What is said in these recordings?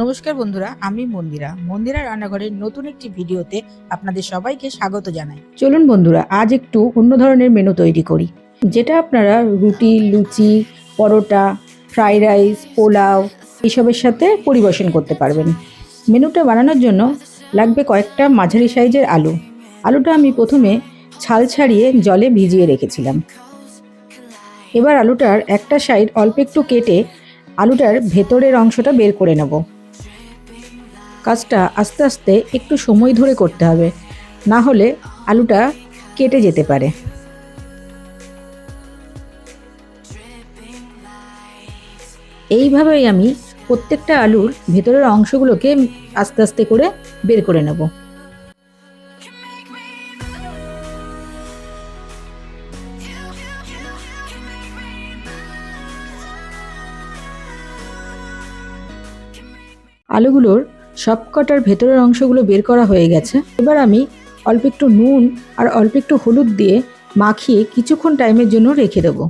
নমস্কার বন্ধুরা, আমি মন্দিরা। মন্দিরা রান্নাঘরের নতুন একটি ভিডিওতে আপনাদের সবাইকে স্বাগত জানাই। চলুন বন্ধুরা, আজ একটু অন্য ধরনের মেনু তৈরি করি। যেটা আপনারা রুটি, লুচি, পরোটা ফ্রাইড রাইস পোলাও এসবের সাথে পরিবেশন করতে পারবেন। মেনুটা বানানোর জন্য লাগবে কয়েকটা মাঝারি সাইজের আলু। আলুটা আমি প্রথমে ছাল ছাড়িয়ে জলে ভিজিয়ে রেখেছিলাম। এবার আলুটার একটা সাইড অল্প একটু কেটে আলুটার ভেতরের অংশটা বের করে নেব। কাজটা আস্তে আস্তে একটু সময় ধরে করতে হবে, না হলে আলুটা কেটে যেতে পারে। এইভাবেই আমি প্রত্যেকটা আলুর ভেতরের অংশগুলোকে আস্তে আস্তে করে বের করে নেব। আলুগুলোর সবকটার ভেতরের অংশগুলো বের করা হয়ে গেছে। এবার আমি অল্প একটু নুন আর অল্প একটু হলুদ দিয়ে মাখিয়ে কিছুক্ষণ টাইমের জন্য রেখে দেবো।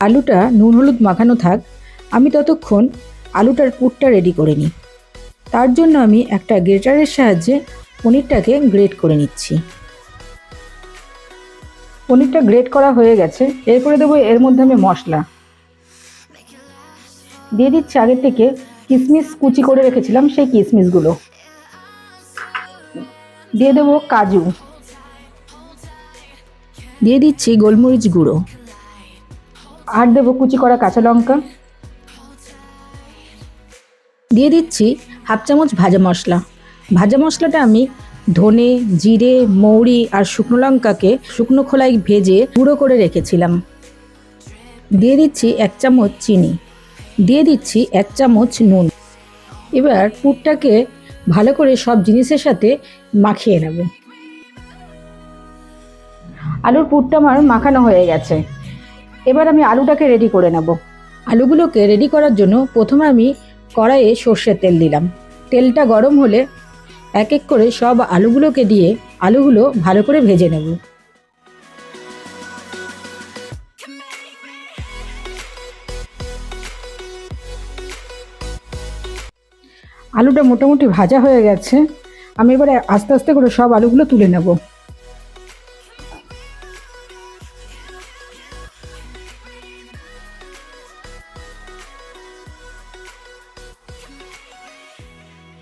আলুটা নুন হলুদ মাখানো থাক, আমি ততক্ষণ আলুটার পুরটা রেডি করে নিই। তার জন্য আমি একটা গ্রেটারের সাহায্যে পনিরটাকে গ্রেট করে নিচ্ছি। পনিরটা গ্রেট করা হয়ে গেছে। এরপরে দেবো এর মধ্যে আমি মশলা। দিয়ে দিচ্ছি আগের থেকে কিশমিশ কুচি করে রেখেছিলাম সেই কিশমিশগুলো দিয়ে দেবো কাজু। দিয়ে দিচ্ছি গোলমরিচ গুঁড়ো। আর দেবো কুচি করা কাঁচা লঙ্কা। দিয়ে দিচ্ছি হাফ চামচ ভাজা মশলা। ভাজা মশলাটা আমি ধনে, জিরে, মৌরি আর শুকনো লঙ্কাকে শুকনো খোলায় ভেজে গুঁড়ো করে রেখেছিলাম। দিয়ে দিচ্ছি এক চামচ চিনি। দিয়ে দিচ্ছি এক চামচ নুন। এবার পুরটাকে ভালো করে সব জিনিসের সাথে মাখিয়ে নেব। আলুর পুরটা আমার মাখানো হয়ে গেছে। এবার আমি আলুটাকে রেডি করে নেব। আলুগুলোকে রেডি করার জন্য প্রথমে আমি কড়াইয়ে সর্ষের তেল দিলাম। তেলটা গরম হলে এক এক করে সব আলুগুলোকে দিয়ে আলুগুলো ভালো করে ভেজে নেব। আলুটা মোটামুটি ভাজা হয়ে গেছে। আমি এবারে আস্তে আস্তে করে সব আলুগুলো তুলে নেব।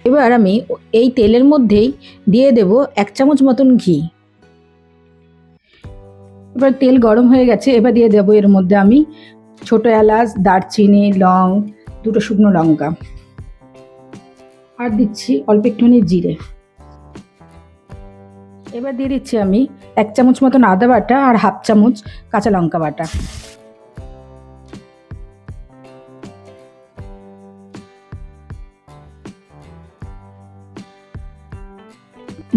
এবার আমি এই তেলের মধ্যেই দিয়ে দেব এক চামচ মতন ঘি। এবার তেল গরম হয়ে গেছে, এবার দিয়ে দেবো এর মধ্যে আমি ছোট এলাচ, দারচিনি, লং, দুটো শুকনো লঙ্কা। আর দিচ্ছি অল্প একটুখানি জিরে। এবার দিয়ে দিচ্ছি আমি এক চামচ মতন আদা বাটা আর হাফ চামচ কাঁচা লঙ্কা বাটা।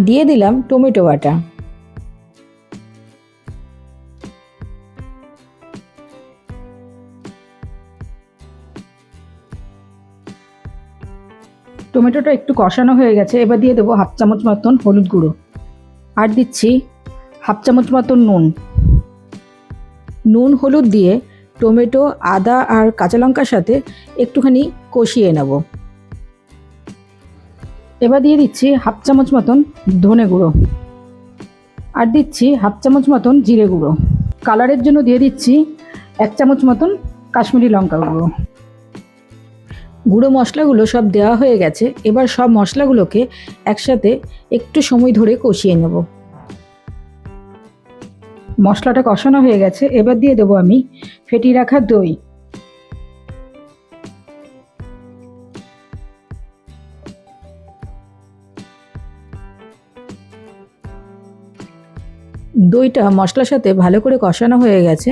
দিয়ে দিলাম টমেটো বাটা। টমেটোটা একটু কষানো হয়ে গেছে, এবার দিয়ে দেবো হাফ চামচ মতন হলুদ গুঁড়ো। আর দিচ্ছি হাফ চামচ মতন নুন। নুন, হলুদ দিয়ে টমেটো, আদা আর কাঁচা লঙ্কার সাথে একটুখানি কষিয়ে নেব। এবার দিয়ে দিচ্ছি হাফ চামচ মতন ধনে গুঁড়ো। আর দিচ্ছি হাফ চামচ মতন জিরে গুঁড়ো। কালারের জন্য দিয়ে দিচ্ছি এক চামচ মতন কাশ্মীরি লঙ্কা গুঁড়ো। গুঁড়ো মশলাগুলো সব দেওয়া হয়ে গেছে। এবার সব মশলাগুলোকে একসাথে একটু সময় ধরে কষিয়ে নেব। মশলাটা কষানো হয়ে গেছে। এবার দিয়ে দেবো আমি ফেটিয়ে রাখা দই। দইটা মশলার সাথে ভালো করে কষানো হয়ে গেছে।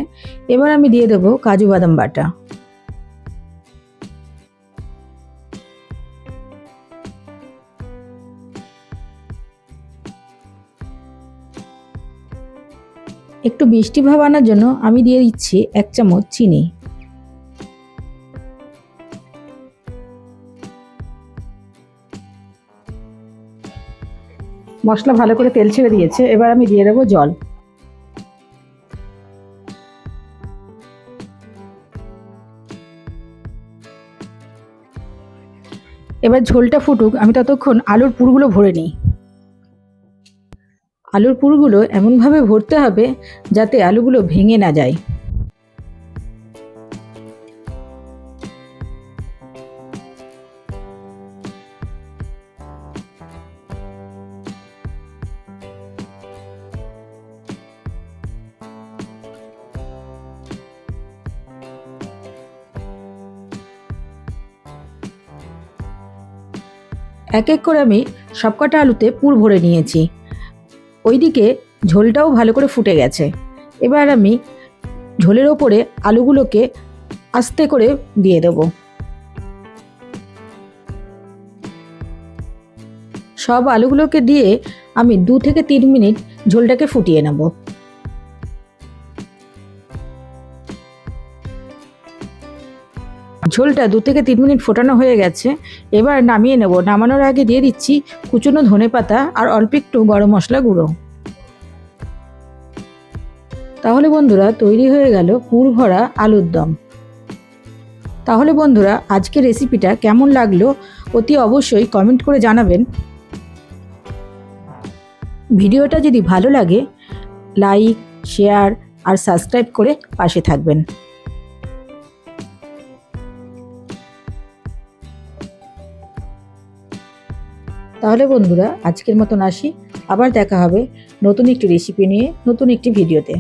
এবার আমি দিয়ে দেবো কাজু বাদাম বাটা। একটু মিষ্টি ভাব আনার জন্য আমি দিয়ে দিচ্ছি এক চামচ চিনি। মশলা ভালো করে তেল ছেড়ে দিয়েছে, এবার আমি দিয়ে দেবো জল। এবার ঝোলটা ফুটুক, আমি ততক্ষণ আলুর পুরগুলো ভরে নিই। আলুর পুরগুলো এমনভাবে ভরতে হবে যাতে আলুগুলো ভেঙে না যায়। এক এক করে আমি সবকটা আলুতে পুর ভরে নিয়েছি। ওইদিকে ঝোলটাও ভালো করে ফুটে গেছে। এবার আমি ঝোলের ওপরে আলুগুলোকে আস্তে করে দিয়ে দেব। সব আলুগুলোকে দিয়ে আমি দু থেকে তিন মিনিট ঝোলটাকে ফুটিয়ে নেব। ঝোলটা দু থেকে তিন মিনিট ফোটানো হয়ে গেছে, এবার নামিয়ে নেব। নামানোর আগে দিয়ে দিচ্ছি কুচনো ধনে পাতা আর অল্প একটু গরম মশলা গুঁড়ো। তাহলে বন্ধুরা, তৈরি হয়ে গেল পুর ভরা আলুর দম। তাহলে বন্ধুরা, আজকের রেসিপিটা কেমন লাগল অতি অবশ্যই কমেন্ট করে জানাবেন। ভিডিওটা যদি ভালো লাগে, লাইক, শেয়ার আর সাবস্ক্রাইব করে পাশে থাকবেন। তাহলে বন্ধুরা, আজকের মতন আসি। আবার দেখা হবে নতুন একটি রেসিপি নিয়ে, নতুন একটি ভিডিওতে